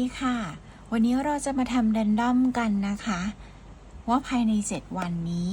ีค่ะ วันนี้เราจะมาทำแรนดอมกันนะคะ ว่าภายใน 7 วันนี้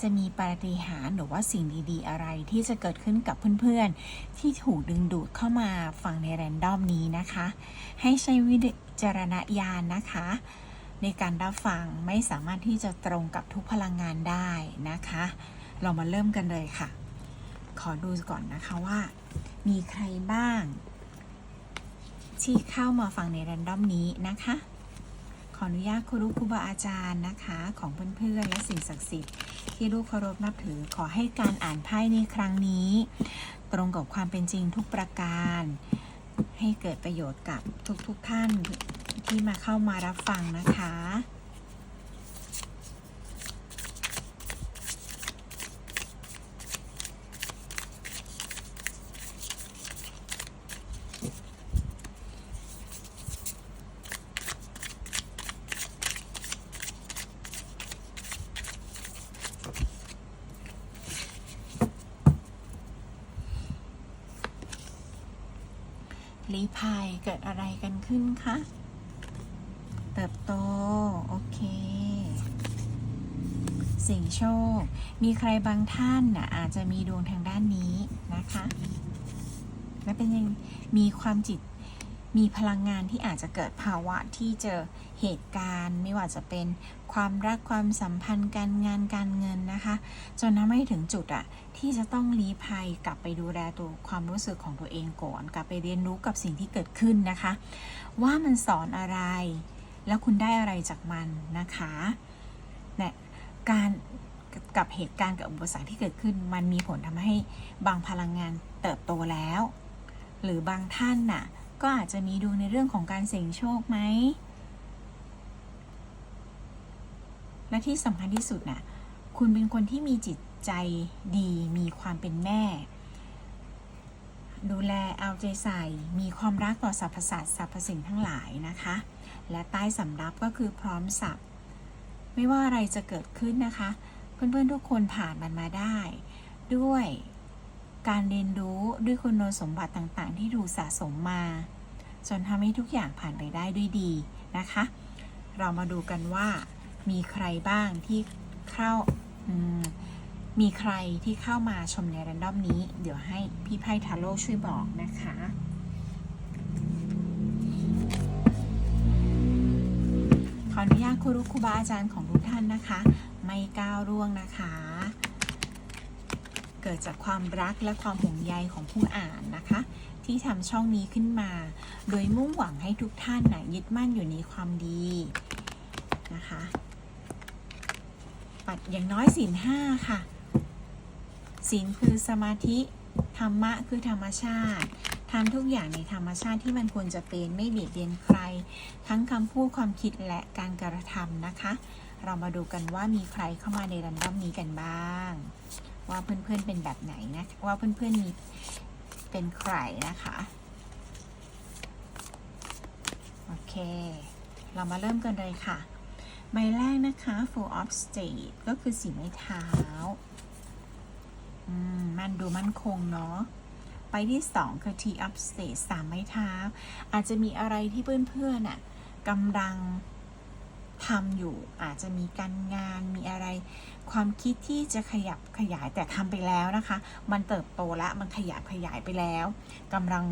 จะมีปาฏิหาริย์หรือว่าสิ่งดีๆ อะไรที่จะเกิดขึ้นกับเพื่อนๆ ที่ถูกดึงดูดเข้ามาฟังในแรนดอมนี้นะคะ ให้ใช้วิจารณญาณนะคะ ในการรับฟังไม่สามารถที่จะตรงกับทุกพลังงานได้นะคะ เรามาเริ่มกันเลยค่ะ ขอดูก่อนนะคะว่า มีใครบ้าง ที่เข้ามาฟังในแรนดอมนี้นะคะ ขออนุญาตครูครูบาอาจารย์นะคะ ของเพื่อนๆและสิ่งศักดิ์สิทธิ์ที่ลูกเคารพนับถือขอให้การอ่านไพ่ในครั้งนี้ ตรงกับความเป็นจริงทุกประการ ให้เกิดประโยชน์กับทุกๆทท่านที่มาเข้ามารับฟังนะคะ ลีพายเกิดอะไรกันขึ้นคะ เติบโต โอเคสิ่งโชค มีใครบางท่านน่ะอาจจะมีดวงทางด้านนี้นะคะ และเป็นยังมีความจิต มีพลังงานที่อาจจะเกิดภาวะที่เจอเหตุการณ์ ไม่ว่าจะเป็นความรักความสัมพันธ์การงานการเงินนะคะ จนทำให้ถึงจุดอะที่จะต้องลี้ภัยกลับไปดูแลตัวความรู้สึกของตัวเองก่อน กลับไปเรียนรู้กับสิ่งที่เกิดขึ้นนะคะ ว่ามันสอนอะไร แล้วคุณได้อะไรจากมันนะคะเนี่ยการกับเหตุการณ์กับอุปสรรคที่เกิดขึ้น มันมีผลทำให้บางพลังงานเติบโตแล้ว หรือบางท่านน่ะ ก็อาจจะมีดูในเรื่องของการเสี่ยงโชคไหม และที่สำคัญที่สุดน่ะ คุณเป็นคนที่มีจิตใจดี มีความเป็นแม่ ดูแลเอาใจใส่ มีความรักต่อสรรพสัตว์สรรพสิ่งทั้งหลายนะคะ และใต้สำรับก็คือพร้อมสับไม่ว่าอะไรจะเกิดขึ้นนะคะ เพื่อนๆทุกคนผ่านมันมาได้ ด้วย การเรียนรู้ด้วยคุณสมบัติต่างๆ ที่ถูกสะสมมา จนทำให้ทุกอย่างผ่านไปได้ด้วยดีนะคะ เรามาดูกันว่ามีใครบ้างที่เข้ามมีใครที่เข้ามาชมในแรนดอมนี้ เดี๋ยวให้พี่ไพ่ทาโร่ช่วยบอกนะคะขออนุญาตครูรุครูบาอาจารย์ของทุกท่านนะคะ ไม่ก้าวร่วงนะคะ เกิดจากความรักและความห่วงใยของผู้อ่านนะคะ ที่ทำช่องนี้ขึ้นมา โดยมุ่งหวังให้ทุกท่านนะยึดมั่นอยู่ในความดีนะคะ ปัดอย่างน้อยศีลห้าค่ะศีลคือสมาธิธรรมะคือธรรมชาติทำทุกอย่างในธรรมชาติที่มันควรจะเป็นไม่เบียดเบียนใคร ทั้งคำพูดความคิดและการกระทำนะคะ เรามาดูกันว่ามีใครเข้ามาในรันดอมนี้กันบ้าง ว่าเพื่อนๆเป็นแบบไหนนะ ว่าเพื่อนๆมีเป็นใครนะคะ โอเค เรามาเริ่มกันเลยค่ะ ใบแรกนะคะ full of state ก็คือสีไม้เท้า มันดูมั่นคงเนาะไปที่สองคือ T up state สามไม้เท้า อาจจะมีอะไรที่เพื่อนๆน่ะกำลัง ทำอยู่อาจจะมีการงานมีอะไรความคิดที่จะขยับขยายแต่ทำไปแล้วนะคะ มันเติบโตแล้วมันขยับขยายไปแล้วกำลัง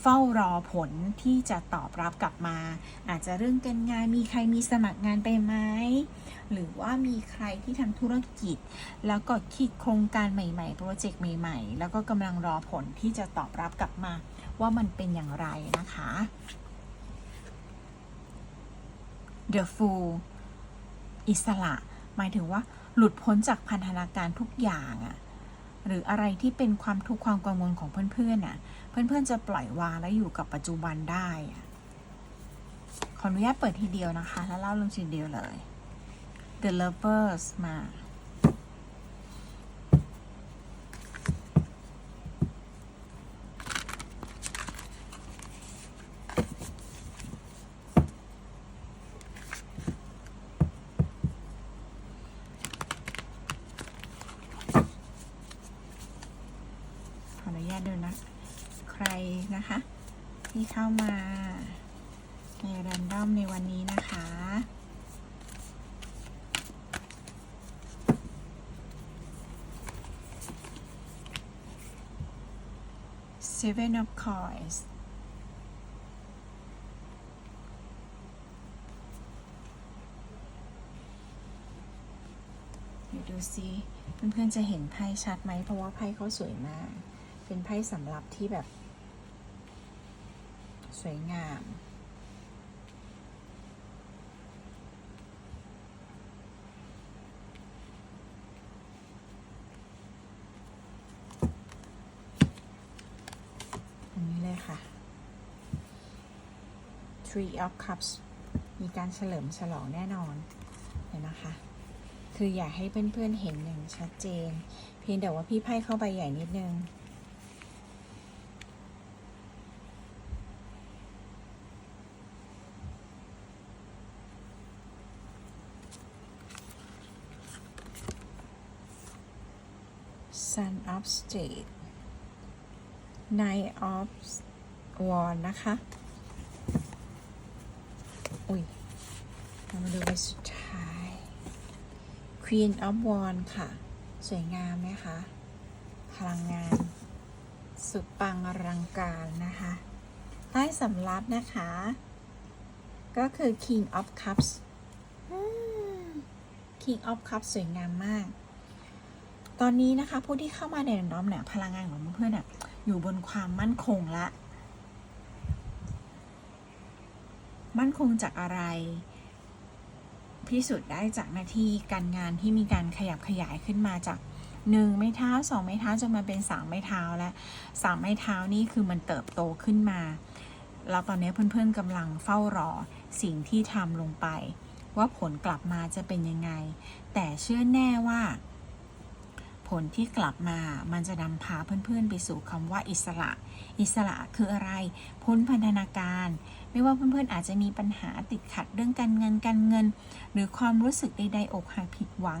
เฝ้ารอผลที่จะตอบรับกลับมา อาจจะเรื่องการงานมีใครมีสมัครงานไปไหมหรือว่ามีใครที่ทำธุรกิจ แล้วก็คิดโครงการใหม่ๆโปรเจกต์ใหม่ ๆ แล้วก็กำลังรอผลที่จะตอบรับกลับมา ว่ามันเป็นอย่างไรนะคะ The Fool อิสระ หมายถึงว่าหลุดพ้นจากพันธนาการทุกอย่างอะหรืออะไรที่เป็นความทุกข์ความกังวลของเพื่อนๆน่ะ เพื่อนๆจะปล่อยวางและอยู่กับปัจจุบันได้อะขออนุญาตเปิดทีเดียวนะคะ แล้วเล่าเรื่องทีเดียวเลย The Lovers มา ขออนุญาตดูนะ ใครนะคะ ที่ เข้ามาในรันดอมในวันนี้นะคะ Seven of Coins เดี๋ยวดูซิเพื่อนๆจะเห็นไพ่ชัดไหมเพราะว่าไพ่เขาสวยมาก เป็นไพ่สำหรับที่แบบ สวยงาม อันนี้เลยค่ะ Three of Cups มีการเฉลิมฉลองแน่นอนเห็นนะคะ คืออยากให้เพื่อนๆเห็นอย่างชัดเจน เพียงแต่ว่าพี่ไพ่เข้าใบใหญ่นิดนึง of State Nine of Wand นะคะ อุ้ยเรามาดูใบสุดท้าย Queen of Wand ค่ะ สวยงามไหมคะ พลังงาน สุดปังอลังการนะคะไพ่สำรับนะคะ ก็คือ King of Cups อืม King of Cups สวยงามมาก ตอนนี้นะคะ ผู้ที่เข้ามาในนดอมเนี่ยพลังงานของเพื่อนเนี่ยอยู่บนความมั่นคงละ มั่นคงจากอะไร พิสูจน์ได้จากหน้าที่การงานที่มีการขยับขยายขึ้นมาจากหนึ่งไม้เท้าสองไม้เท้าจนมาเป็นสามไม้เท้าแล้วสามไม้เท้านี่คือมันเติบโตขึ้นมา แล้วตอนนี้เพื่อนๆกำลังเฝ้ารอสิ่งที่ทำลงไป ว่าผลกลับมาจะเป็นยังไง แต่เชื่อแน่ว่า ลที่กลับมา มันจะนำพาเพื่อนๆ ไปสู่คำว่าอิสระ อิสระคืออะไร พ้นพันธนาการ ไม่ว่าเพื่อนๆ อาจจะมีปัญหาติดขัดเรื่องการเงินการเงิน หรือความรู้สึกใดๆอกหักผิดหวัง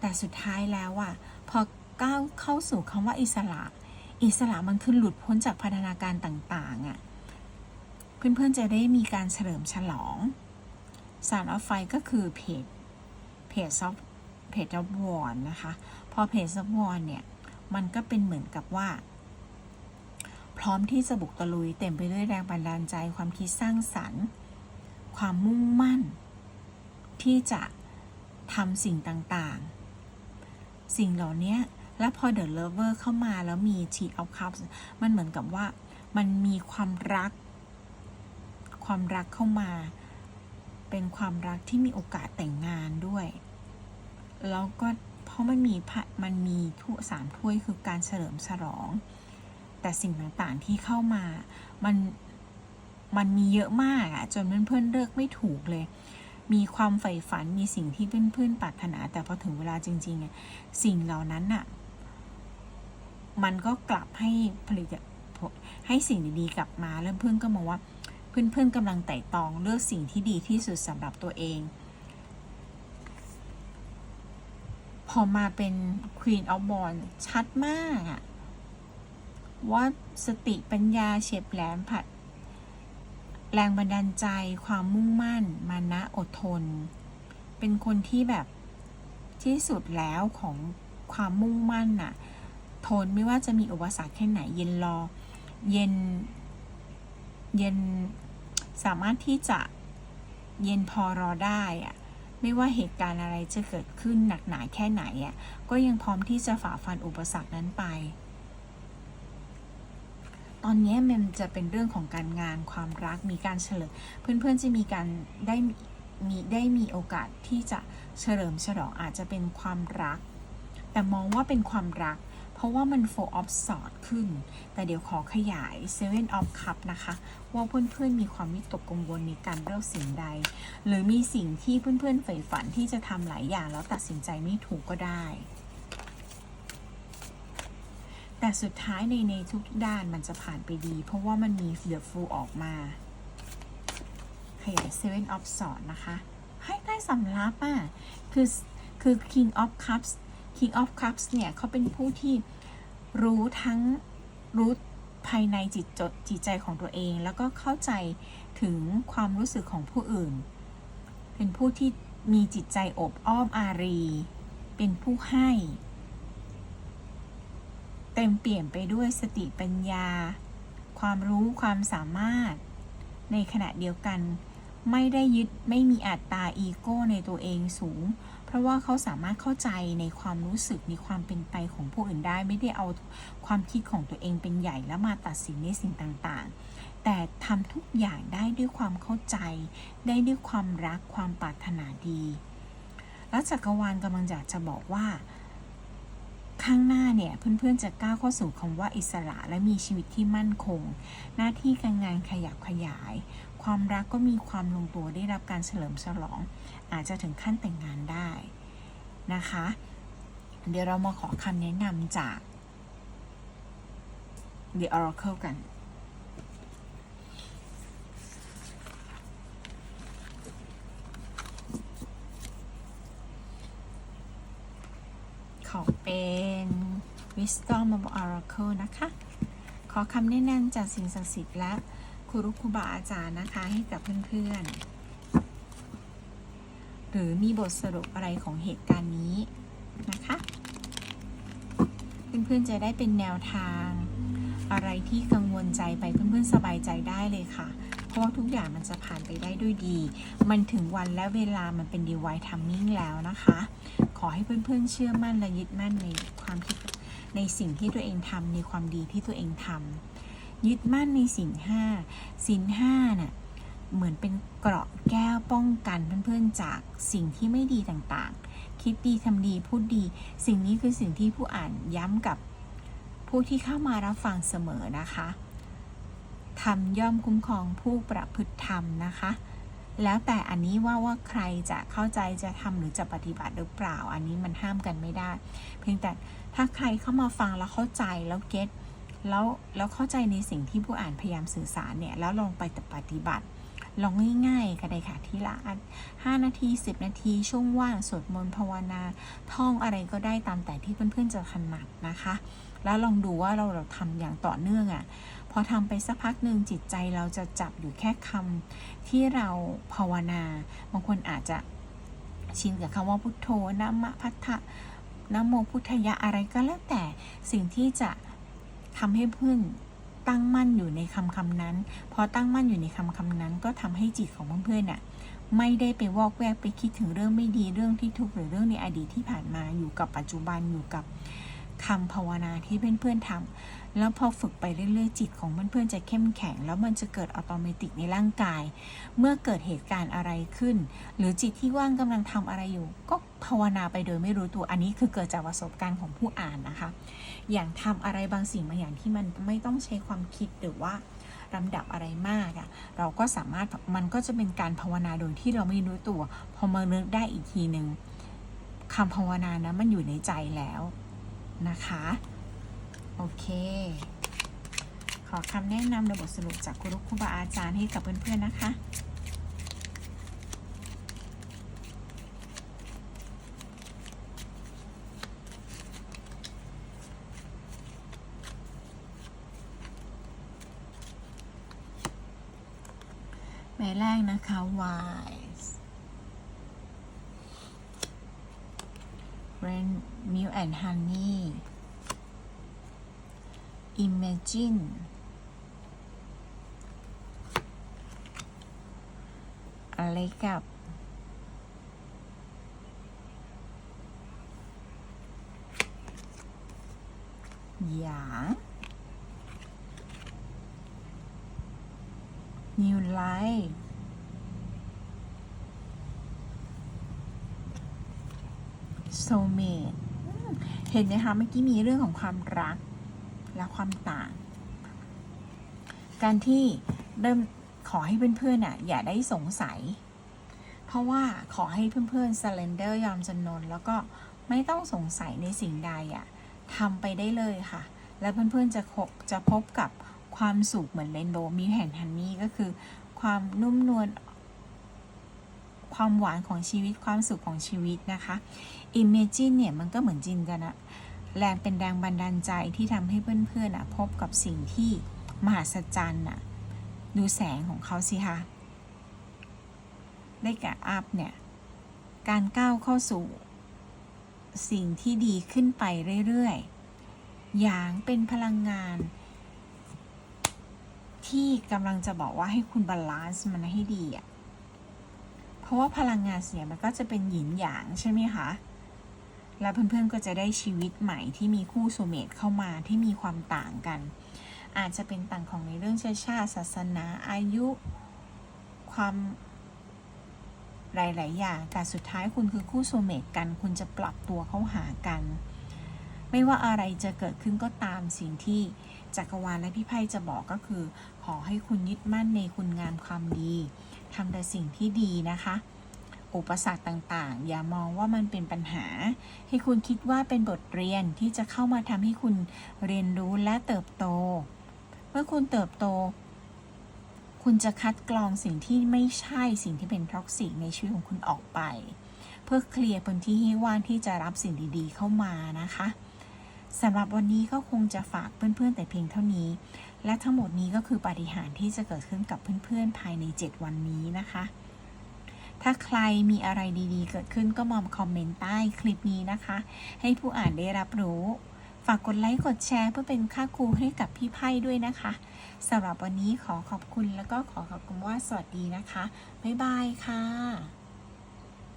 แต่สุดท้ายแล้วอะพอก้าวเข้าสู่คำว่าอิสระ อิสระมันคือหลุดพ้นจากพันธนาการต่างๆอะเพื่อนๆ จะได้มีการเฉลิมฉลองสารออฟไฟก็คือเพจเพจซอฟเพจออฟวอนนะคะ อเพจซับวอนเนี่ย มันก็เป็นเหมือนกับว่า พร้อมที่จะบุกตะลุยเต็มไปด้วยแรงบันดาลใจความคิดสร้างสรรค์ ความมุ่งมั่น ที่จะทำสิ่งต่างๆ สิ่งเหล่านี้แล้วพอ The Lover เข้ามาแล้วมี t of Cups มันเหมือนกับว่ามันมีความรัก ความรักเข้ามา เป็นความรักที่มีโอกาสแต่งงานด้วย แล้วก็ ราะมันมีพระมันมีถ้วยสามถ้วยคือการเฉลิมฉลอง แต่สิ่งต่างๆที่เข้ามา มัน มันมีเยอะมากอะจนเพื่อนๆเลือกไม่ถูกเลย มีความใฝ่ฝันมีสิ่งที่เพื่อนๆปรารถนา แต่พอถึงเวลาจริงๆอะสิ่งเหล่านั้นอะมันก็กลับให้ผลิตให้สิ่งดีๆกลับมาแล้วเพื่อนก็มองว่า เพื่อนๆกำลังไต่ตองเลือกสิ่งที่ดีที่สุดสำหรับตัวเอง พอมาเป็น Queen of w a n ชัดมากอะว่าสติปัญญาเฉียบแหลมผัด แรงบันดาลใจความมุ่งมั่น มานะอดทน เป็นคนที่แบบที่สุดแล้วของความมุ่งมั่นน่ะ ทนไม่ว่าจะมีอุปสรรคแค่ไหน เย็นรอ เย็น เย็นสามารถที่จะเย็นพอรอได้อะ ไม่ว่าเหตุการณ์อะไรจะเกิดขึ้นหนักหนาแค่ไหนอะก็ยังพร้อมที่จะฝ่าฟันอุปสรรคนั้นไป ตอนนี้มันจะเป็นเรื่องของการงานความรักมีการเฉลิมเพื่อนๆจะมีการได้มีได้มีโอกาสที่จะเฉลิมฉลองอาจจะเป็นความรัก แต่มองว่าเป็นความรัก เพราะว่ามัน four of s w o r d ขึ้น แต่เดี๋ยวขอขยาย seven of cup นะคะ ว่าเพื่อนๆมีความวิตกกังวลในการเลือกสิ่งใด หรือมีสิ่งที่เพื่อนๆใฝ่ฝันที่จะทำหลายอย่างแล้วตัดสินใจไม่ถูกก็ได้ แต่สุดท้ายในในทุกด้านมันจะผ่านไปดี เพราะว่ามันมี The Fool ออกมา ขยาย Seven of s w o r d นะคะ ให้ได้สำรับอะ คือคือ King of Cups King of Cups เนี่ยเขาเป็นผู้ที่รู้ทั้งรู้ภายในจิตจดจิตใจของตัวเอง แล้วก็เข้าใจถึงความรู้สึกของผู้อื่น เป็นผู้ที่มีจิตใจอบอ้อมอารี เป็นผู้ให้ เต็มเปลี่ยมไปด้วยสติปัญญา ความรู้ความสามารถ ในขณะเดียวกัน ไม่ได้ยึดไม่มีอัตตาอีโก้ในตัวเองสูง เพราะว่าเขาสามารถเข้าใจในความรู้สึกในความเป็นไปของผู้อื่นได้ ไม่ได้เอาความคิดของตัวเองเป็นใหญ่แล้วมาตัดสินในสิ่งต่างๆ แต่ทำทุกอย่างได้ด้วยความเข้าใจ ได้ด้วยความรักความปรารถนาดี แล้วจักรวาลกำลังอยากจะบอกว่า ข้างหน้าเนี่ยเพื่อนๆจะก้าวเข้าสู่คำว่าอิสระและมีชีวิตที่มั่นคง หน้าที่การงานขยับขยาย ความรักก็มีความลงตัวได้รับการเฉลิมฉลอง อาจจะถึงขั้นแต่งงานได้นะคะ เดี๋ยวเรามาขอคำแนะนำจาก The Oracle กัน ขอเป็น Wisdom of Oracle นะคะ ขอคำแนะนำจากสิ่งศักดิ์สิทธิ์และครูรุครูบาอาจารย์นะคะ ให้กับเพื่อนๆ รือมีบทสรุปอะไรของเหตุการณ์นี้นะคะ เพื่อนๆจะได้เป็นแนวทาง อะไรที่กังวลใจไปเพื่อนๆสบายใจได้เลยค่ะ เพราะว่าทุกอย่างมันจะผ่านไปได้ด้วยดี มันถึงวันและเวลามันเป็นดีไวทัมมิ่งแล้วนะคะ ขอให้เพื่อนๆเชื่อมั่นและยึดมั่นในความคิดในสิ่งที่ตัวเองทำในความดีที่ตัวเองทำยึดมั่นในสิ่งห้าสิ่งห้าน่ะ เหมือนเป็นเกราะแก้วป้องกันเพื่อนๆจากสิ่งที่ไม่ดีต่างๆ คิดดีทำดีพูดดี สิ่งนี้คือสิ่งที่ผู้อ่านย้ำกับผู้ที่เข้ามารับฟังเสมอนะคะทำย่อมคุ้มครองผู้ประพฤติธรรมนะคะ แล้วแต่อันนี้ว่าว่าใครจะเข้าใจจะทำหรือจะปฏิบัติหรือเปล่า อันนี้มันห้ามกันไม่ได้ เพียงแต่ถ้าใครเข้ามาฟังแล้วเข้าใจแล้วเก็ตแล้วแล้วเข้าใจในสิ่งที่ผู้อ่านพยายามสื่อสารเนี่ยแล้วลองไปปฏิบัติ ลองง่ายๆก็ได้ค่ะทีละห้านาที 10 นาที ช่วงว่างสวดมนต์ภาวนา ท่องอะไรก็ได้ตามแต่ที่เพื่อนๆจะถนัดนะคะ แล้วลองดูว่าเราเราทำอย่างต่อเนื่องอะ่ะพอทำไปสักพักหนึ่งจิตใจเราจะจับอยู่แค่คำที่เราภาวนา บางคนอาจจะชินกับคำว่าพุทโธนะมะพัทธะนะโมพุทธยะอะไรก็แล้วแต่สิ่งที่จะทำให้เพื่อน ตั้งมั่นอยู่ในคำคำนั้น พอตั้งมั่นอยู่ในคำคำนั้น ก็ทำให้จิตของเพื่อนๆน่ะไม่ได้ไปวอกแวกไปคิดถึงเรื่องไม่ดีเรื่องที่ทุกข์หรือเรื่องในอดีตที่ผ่านมาอยู่กับปัจจุบันอยู่กับคำภาวนาที่เพื่อนๆทำ แล้วพอฝึกไปเรื่อยๆจิตของเพื่อนๆจะเข้มแข็ง แล้วมันจะเกิดอัตโนมัติในร่างกาย เมื่อเกิดเหตุการณ์อะไรขึ้น หรือจิตที่ว่างกำลังทำอะไรอยู่ ก็ภาวนาไปโดยไม่รู้ตัวอันนี้คือเกิดจากประสบการณ์ของผู้อ่านนะคะ อย่างทำอะไรบางสิ่งบางอย่างที่มันไม่ต้องใช้ความคิดหรือว่าลำดับอะไรมากอะเราก็สามารถมันก็จะเป็นการภาวนาโดยที่เราไม่รู้ตัว พอมานึกได้อีกทีหนึ่งคำภาวนานะมันอยู่ในใจแล้วนะคะ โอเค ขอคำแนะนำในบทสรุปจากครูครูบาอาจารย์ให้กับเพื่อนๆนะคะแม่แรกนะคะ wise rain milk and honey imagine อะไรกับหยาง new life soulmate เห็นไหมคะ เมื่อกี้มีเรื่องของความรัก และความต่าง การที่เริ่มขอให้เพื่อนๆอะอย่าได้สงสัย เพราะว่าขอให้เพื่อนๆ surrender ยอมจำนน แล้วก็ไม่ต้องสงสัยในสิ่งใดอะทำไปได้เลยค่ะ แล้วเพื่อนๆจะพบจะพบกับความสุขเหมือนเรนโบว์มีแห่นฮันนี่ก็คือ ความนุ่มนวลความหวานของชีวิตความสุขของชีวิตนะคะ Imagine เนี่ยมันก็เหมือนจินกันอะ แรงเป็นแรงบันดาลใจที่ทำให้เพื่อนๆอะพบกับสิ่งที่มหัศจรรย์อะดูแสงของเขาสิคะได้แก่อัพเนี่ย การก้าวเข้าสู่ สิ่งที่ดีขึ้นไปเรื่อยๆ อย่างเป็นพลังงาน ที่กำลังจะบอกว่าให้คุณบาลานซ์มันให้ดีอะเพราะว่าพลังงานเสียมันก็จะเป็นหยินหยางใช่ไหมคะ แล้วเพื่อนๆก็จะได้ชีวิตใหม่ที่มีคู่โซเมตเข้ามาที่มีความต่างกัน อาจจะเป็นต่างของในเรื่องเชื้อชาติศาสนาอายุ ความหลาย ๆ อย่าง แต่สุดท้ายคุณคือคู่โซเมตกัน คุณจะปรับตัวเข้าหากัน ไม่ว่าอะไรจะเกิดขึ้นก็ตามสิ่งที่จักรวาลและพี่ไพ่จะบอกก็คือ ขอให้คุณยึดมั่นในคุณงามความดีทำแต่สิ่งที่ดีนะคะ อุปสรรคต่างๆ อย่ามองว่ามันเป็นปัญหา ให้คุณคิดว่าเป็นบทเรียนที่จะเข้ามาทำให้คุณเรียนรู้และเติบโต เมื่อคุณเติบโต คุณจะคัดกรองสิ่งที่ไม่ใช่สิ่งที่เป็นท็อกซิกในชีวิตของคุณออกไป เพื่อเคลียร์พื้นที่ให้ว่างที่จะรับสิ่งดีๆ เข้ามานะคะสำหรับวันนี้ก็คงจะฝากเพื่อนๆ แต่เพียงเท่านี้ และทั้งหมดนี้ก็คือปาฏิหาริย์ที่จะเกิดขึ้นกับเพื่อนๆ ภายใน 7 วันนี้นะคะ ถ้าใครมีอะไรดีๆ เกิดขึ้นก็มอมคอมเมนต์ใต้คลิปนี้นะคะ ให้ผู้อ่านได้รับรู้ ฝากกดไลค์กดแชร์เพื่อเป็นค่าครูให้กับพี่ไพ่ด้วยนะคะสำหรับวันนี้ขอขอบคุณแล้วก็ขอขอบคุณว่าสวัสดีนะคะ บ๊ายบายค่ะ